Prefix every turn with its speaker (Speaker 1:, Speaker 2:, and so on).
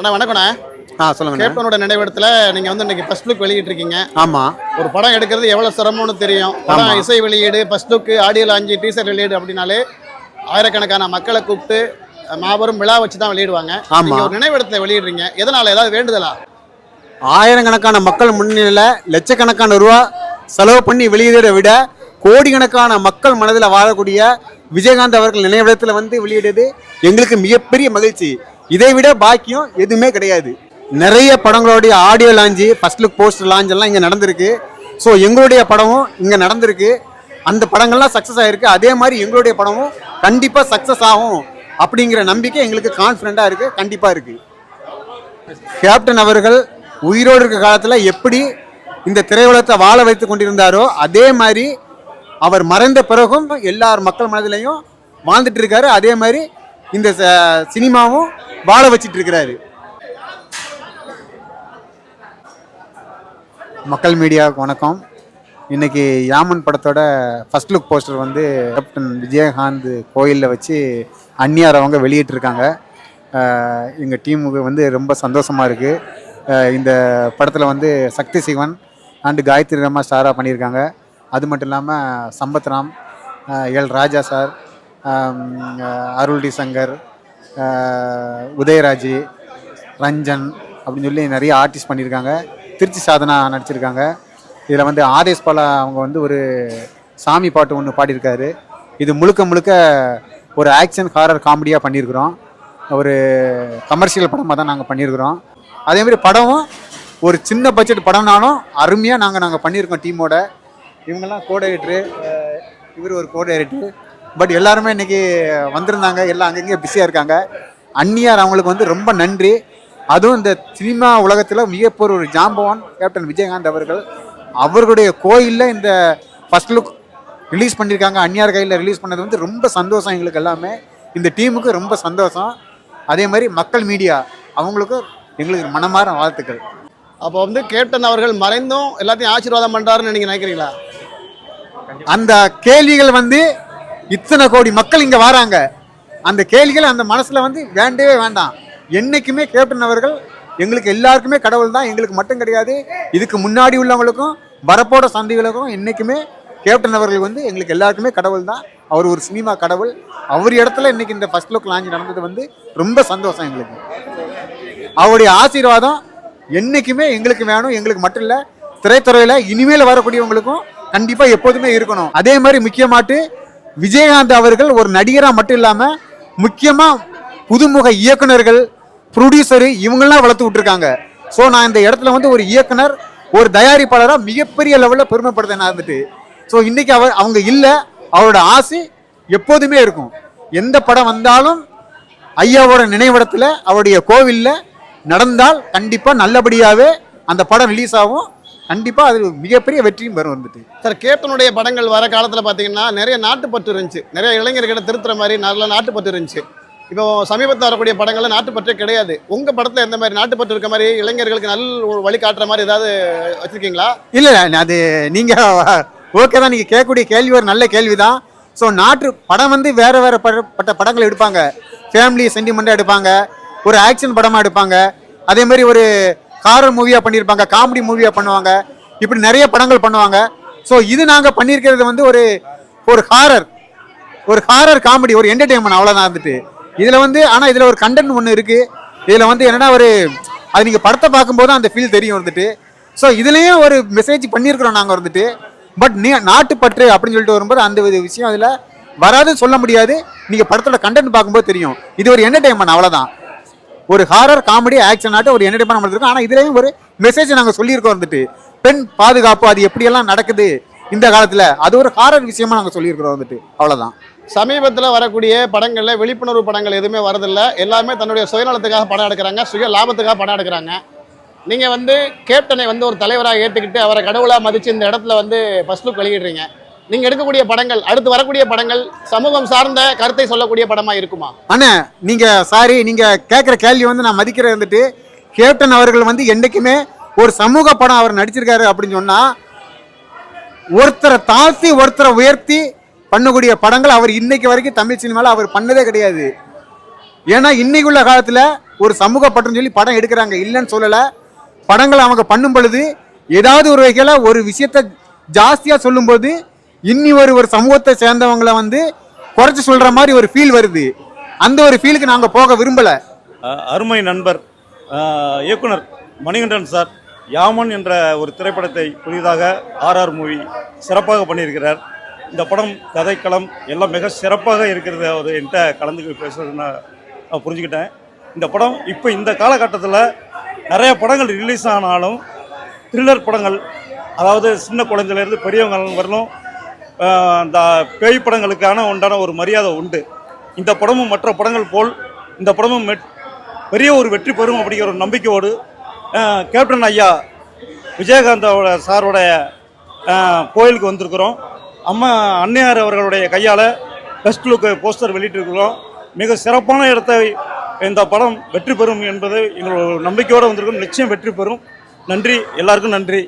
Speaker 1: அண்ணா வணக்கண்ணா
Speaker 2: ஆ சொல்லுங்கண்ணே.
Speaker 1: கேப்டனோட நினைவிடத்துல நீங்க வந்து இன்னைக்கு ஃபர்ஸ்ட் லுக் வெளியிட்டிருக்கீங்க.
Speaker 2: ஆமாம்
Speaker 1: ஒரு படம் எடுக்கிறது எவ்வளவு சிரமம்னு தெரியும். படம் இசை வெளியீடு first look audio launch teaser வெளியீடு அப்படின்னாலே ஆயிரக்கணக்கான மக்களை கூப்பிட்டு மாபெரும் விழா வச்சு தான் வெளியிடுவாங்க.
Speaker 2: ஆமா.
Speaker 1: நீங்க ஒரு நினைவிடத்துல வெளியிடுறீங்க. எதனால? ஏதாவது வேண்டுதலா?
Speaker 2: ஆயிரக்கணக்கான மக்கள் முன்னிலையில் லட்சக்கணக்கான ரூபா செலவு பண்ணி வெளியிடுறத விட கோடிக்கணக்கான மக்கள் மனதில் வாழக்கூடிய விஜயகாந்த் அவர்கள் நினைவிடத்தில் வந்து வெளியிடுறது எங்களுக்கு மிகப்பெரிய மகிழ்ச்சி. இதை விட பாக்கியம் எதுவுமே கிடையாது. நிறைய படங்களுடைய audio launch first look poster launch எல்லாம் இங்கே நடந்திருக்கு. ஸோ எங்களுடைய படமும் இங்கே நடந்திருக்கு. அந்த படங்கள்லாம் சக்ஸஸ் ஆகிருக்கு அதே மாதிரி எங்களுடைய படமும் கண்டிப்பாக சக்ஸஸ் ஆகும் அப்படிங்கிற நம்பிக்கை எங்களுக்கு கான்ஃபிடண்ட்டாக இருக்குது கண்டிப்பாக இருக்குது கேப்டன் அவர்கள் உயிரோடு இருக்க காலத்தில் எப்படி இந்த திரையுலகத்தை வாழ வைத்து கொண்டிருந்தாரோ அதே மாதிரி அவர் மறைந்த பிறகும் எல்லார் மக்கள் மனதிலையும் வாழ்ந்துட்டு இருக்காரு. அதே மாதிரி இந்த ச- சினிமாவும் வாழ வச்சிட்டு இருக்கிறாரு. மக்கள் மீடியாவுக்கு வணக்கம். இன்னைக்கு யாமன் படத்தோட ஃபர்ஸ்ட் லுக் போஸ்டர் வந்து கேப்டன் விஜயகாந்த் கோயிலில் வச்சு அந்நியார் அவங்க வெளியிட்டிருக்காங்க. எங்கள் டீமுக்கு வந்து ரொம்ப சந்தோஷமாக இருக்குது இந்த படத்தில் வந்து சக்தி சிவன் அண்டு காயத்ரி ரமா ஸ்டாராக பண்ணியிருக்காங்க. அது மட்டும் இல்லாமல் சம்பத்ராம் எல் ராஜா சார் அருள்டி அருள் டி சங்கர் உதயராஜ் ரஞ்சன் அப்படின்னு சொல்லி நிறைய ஆர்டிஸ்ட் பண்ணியிருக்காங்க. திருச்சி சாதனா நடிச்சிருக்காங்க. இதில் வந்து ஆதேஷ் பாலா அவங்க வந்து ஒரு சாமி பாட்டு ஒன்று பாடியிருக்காரு. இது முழுக்க முழுக்க ஒரு ஆக்ஷன் ஹாரர் காமெடியாக பண்ணியிருக்கிறோம். ஒரு கமர்ஷியல் படமாக தான் நாங்கள் பண்ணியிருக்கிறோம். அதே மாதிரி படமும் ஒரு சின்ன பட்ஜெட் படம்னாலும் அருமையாக நாங்கள் நாங்கள் பண்ணியிருக்கோம் டீமோட இவங்கெல்லாம் கோ இவர் ஒரு கோ பட் எல்லாருமே இன்னைக்கு வந்திருந்தாங்க எல்லாம் அங்கங்கே பிஸியாக இருக்காங்க. அந்நியார் அவங்களுக்கு வந்து ரொம்ப நன்றி. அதுவும் இந்த சினிமா உலகத்தில் மிகப்பெரிய ஒரு ஜாம்பவான் கேப்டன் விஜயகாந்த் அவர்கள். அவர்களுடைய கோயிலில் இந்த ஃபர்ஸ்ட் லுக் ரிலீஸ் பண்ணியிருக்காங்க அந்நியார் கையில் ரிலீஸ் பண்ணது வந்து ரொம்ப சந்தோஷம் எங்களுக்கு எல்லாமே. இந்த டீமுக்கு ரொம்ப சந்தோஷம். அதே மாதிரி மக்கள் மீடியா அவங்களுக்கும் எங்களுக்கு மனமார வாழ்த்துக்கள்.
Speaker 1: அப்போ வந்து கேப்டன் அவர்கள் மறைந்தும் எல்லாத்தையும் ஆசீர்வாதம் பண்றாருன்னு நீங்க நினைக்கிறீங்களா?
Speaker 2: அந்த கேள்விகள் வந்து இத்தனை கோடி மக்கள் இங்க வராங்க. அந்த கேள்விகள் அந்த மனசுல வந்து வேண்டவே வேண்டாம். என்னைக்குமே கேப்டன் அவர்கள் எங்களுக்கு எல்லாருக்குமே கடவுள் தான். எங்களுக்கு மட்டும் கிடையாது. இதுக்கு முன்னாடி உள்ளவங்களுக்கும் வரப்போட சந்தைகளுக்கும் என்னைக்குமே கேப்டன் அவர்கள் வந்து எங்களுக்கு எல்லாருக்குமே கடவுள் தான். அவர் ஒரு சினிமா கடவுள். அவர் இடத்துல இன்னைக்கு இந்த ஃபர்ஸ்ட் லுக் லாஞ்ச் நடந்தது வந்து ரொம்ப சந்தோஷம் எங்களுக்கு. அவருடைய ஆசீர்வாதம் என்றைக்குமே எங்களுக்கு வேணும். எங்களுக்கு மட்டும் இல்லை திரைத்துறையில் இனிமேல் வரக்கூடியவங்களுக்கும் கண்டிப்பாக எப்போதுமே இருக்கணும். அதே மாதிரி முக்கியமாட்டு விஜயகாந்த் அவர்கள் ஒரு நடிகராக மட்டும் இல்லாமல் முக்கியமாக புதுமுக இயக்குனர்கள் ப்ரொடியூசரு இவங்கெல்லாம் வளர்த்து விட்டுருக்காங்க. ஸோ நான் இந்த இடத்துல வந்து ஒரு இயக்குனர் ஒரு தயாரிப்பாளராக மிகப்பெரிய லெவலில் பெருமைப்படுத்தேன் நான் வந்துட்டு ஸோ இன்றைக்கி அவர் அவங்க இல்லை அவரோட ஆசை எப்போதுமே இருக்கும். எந்த படம் வந்தாலும் ஐயாவோட நினைவிடத்தில் அவருடைய கோவிலில் நடந்தால் கண்டிப்பாக நல்லபடியாகவே அந்த படம் ரிலீஸ் ஆகும். கண்டிப்பா அது மிகப்பெரிய வெற்றியும் பெறும் வந்துட்டு.
Speaker 1: சார் கேப்டனுடைய படங்கள் வர காலத்தில் பார்த்தீங்கன்னா நிறைய நாட்டுப்பற்று இருந்துச்சு. நிறைய இளைஞர்கிட்ட திருத்துற மாதிரி நல்ல நாட்டுப்பற்று இருந்துச்சு. இப்போ சமீபத்தில் வரக்கூடிய படங்கள்ல நாட்டுப்பற்றே கிடையாது. உங்க படத்துல எந்த மாதிரி நாட்டுப்பற்று இருக்க மாதிரி இளைஞர்களுக்கு நல்ல வழி காட்டுற மாதிரி ஏதாவது வச்சிருக்கீங்களா?
Speaker 2: இல்ல அது நீங்க ஓகே தான். நீங்க கேட்கக்கூடிய கேள்வி ஒரு நல்ல கேள்வி தான் ஸோ நாட்டு படம் வந்து வேற வேற பட- பட்ட படங்கள் எடுப்பாங்க. ஃபேமிலி சென்டிமெண்ட்டாக எடுப்பாங்க. ஒரு ஆக்ஷன் படமாக எடுப்பாங்க. அதே மாதிரி ஒரு ஹாரர் மூவியாக பண்ணியிருப்பாங்க காமெடி மூவியாக பண்ணுவாங்க இப்படி நிறைய படங்கள் பண்ணுவாங்க. ஸோ இது நாங்கள் பண்ணியிருக்கிறது வந்து ஒரு ஒரு ஹாரர் ஒரு ஹாரர் காமெடி ஒரு என்டர்டெயின்மெண்ட் அவ்வளோதான் வந்துட்டு. இதில் வந்து ஆனால் இதில் ஒரு கண்டென்ட் ஒன்று இருக்குது இதில் வந்து என்னென்னா ஒரு அது நீங்கள் படத்தை பார்க்கும்போது அந்த ஃபீல் தெரியும் வந்துட்டு. ஸோ இதுலேயும் ஒரு மெசேஜ் பண்ணியிருக்கிறோம் நாங்கள் வந்துட்டு. பட் நீ நாட்டுப்பற்று அப்படின்னு சொல்லிட்டு வரும்போது அந்த விஷயம் அதில் வராதுன்னு சொல்ல முடியாது. நீங்கள் படத்தோட கண்டென்ட் பார்க்கும்போது தெரியும். இது ஒரு என்டர்டெயின்மெண்ட் அவ்வளோதான் ஒரு ஹாரர் காமெடி ஆக்ஷன் ஆட்டு ஒரு என்டர்டைன்மெண்ட் பண்ணிருக்கோம் ஆனால் இதுலேயும் ஒரு மெசேஜ் நாங்கள் சொல்லியிருக்கோம் வந்துட்டு. பெண் பாதுகாப்பு அது எப்படியெல்லாம் நடக்குது இந்த காலத்தில்? அது ஒரு ஹாரர் விஷயமா நாங்கள் சொல்லியிருக்கிறோம் வந்துட்டு. அவ்வளோதான்
Speaker 1: சமீபத்தில் வரக்கூடிய படங்களில் விழிப்புணர்வு படங்கள் எதுவுமே வரதில்லை. எல்லாமே தன்னுடைய சுயநலத்துக்காக படம் எடுக்கிறாங்க சுய லாபத்துக்காக படம் எடுக்கிறாங்க. நீங்கள் வந்து கேப்டனை வந்து ஒரு தலைவராக ஏற்றுக்கிட்டு அவரை கடவுளாக மதித்து இந்த இடத்துல வந்து ஃபஸ்ட் லுக் வெளியிடுறீங்க. நீங்க எடுக்கக்கூடிய படங்கள் அடுத்து வரக்கூடிய படங்கள் சமூகம் சார்ந்த கருத்தை சொல்லக்கூடிய படமா இருக்குமா?
Speaker 2: அண்ணா நீங்கள் சாரி நீங்கள் கேட்குற கேள்வி வந்து நான் மதிக்கிறது வந்துட்டு கேப்டன் அவர்கள் வந்து என்றைக்குமே ஒரு சமூக படம் அவர் நடிச்சிருக்காரு அப்படின்னு சொன்னால் ஒருத்தரை தாழ்த்தி ஒருத்தரை உயர்த்தி பண்ணக்கூடிய படங்கள் அவர் இன்னைக்கு வரைக்கும் தமிழ் சினிமாவில் அவர் பண்ணதே கிடையாது. ஏன்னா இன்னைக்கு உள்ள காலத்தில் ஒரு சமூக பற்றுன்னு சொல்லி படம் எடுக்கிறாங்க இல்லைன்னு சொல்லலை. படங்களை அவங்க பண்ணும் பொழுது ஏதாவது ஒரு வகையில் ஒரு விஷயத்த ஜாஸ்தியாக சொல்லும்போது இன்னி ஒரு ஒரு சமூகத்தை சேர்ந்தவங்களை வந்து குறைச்சி சொல்கிற மாதிரி ஒரு ஃபீல் வருது. அந்த ஒரு ஃபீலுக்கு நாங்கள் போக விரும்பலை.
Speaker 3: அருமை நண்பர் இயக்குனர் மணிகண்டன் சார் யாமன் என்ற ஒரு திரைப்படத்தை புதிதாக ஆர்ஆர் மூவி சிறப்பாக பண்ணியிருக்கிறார். இந்த படம் கதைக்களம் எல்லாம் மிக சிறப்பாக இருக்கிறது. அவர் என்கிட்ட கலந்து பேசுறது நான் நான் புரிஞ்சுக்கிட்டேன். இந்த படம் இப்போ இந்த காலகட்டத்தில் நிறைய படங்கள் ரிலீஸ் ஆனாலும் த்ரில்லர் படங்கள் அதாவது சின்ன குழந்தையிலேருந்து பெரியவங்க வரலும் அந்த பேய் படங்களுக்கான உண்டான ஒரு மரியாதை உண்டு. இந்த படமும் மற்ற படங்கள் போல் இந்த படமும் பெரிய ஒரு வெற்றி பெறும் அப்படிங்கிற ஒரு நம்பிக்கையோடு கேப்டன் ஐயா விஜயகாந்தோட சாரோடைய கோயிலுக்கு வந்திருக்கிறோம். அம்மா அன்னையார் அவர்களுடைய கையால் பெஸ்ட் லுக் போஸ்டர் வெளியிட்டிருக்கிறோம். மிக சிறப்பான இடத்தை இந்த படம் வெற்றி பெறும் என்பது எங்களோட நம்பிக்கையோடு வந்திருக்கிறோம். நிச்சயம் வெற்றி பெறும். நன்றி. எல்லாருக்கும் நன்றி.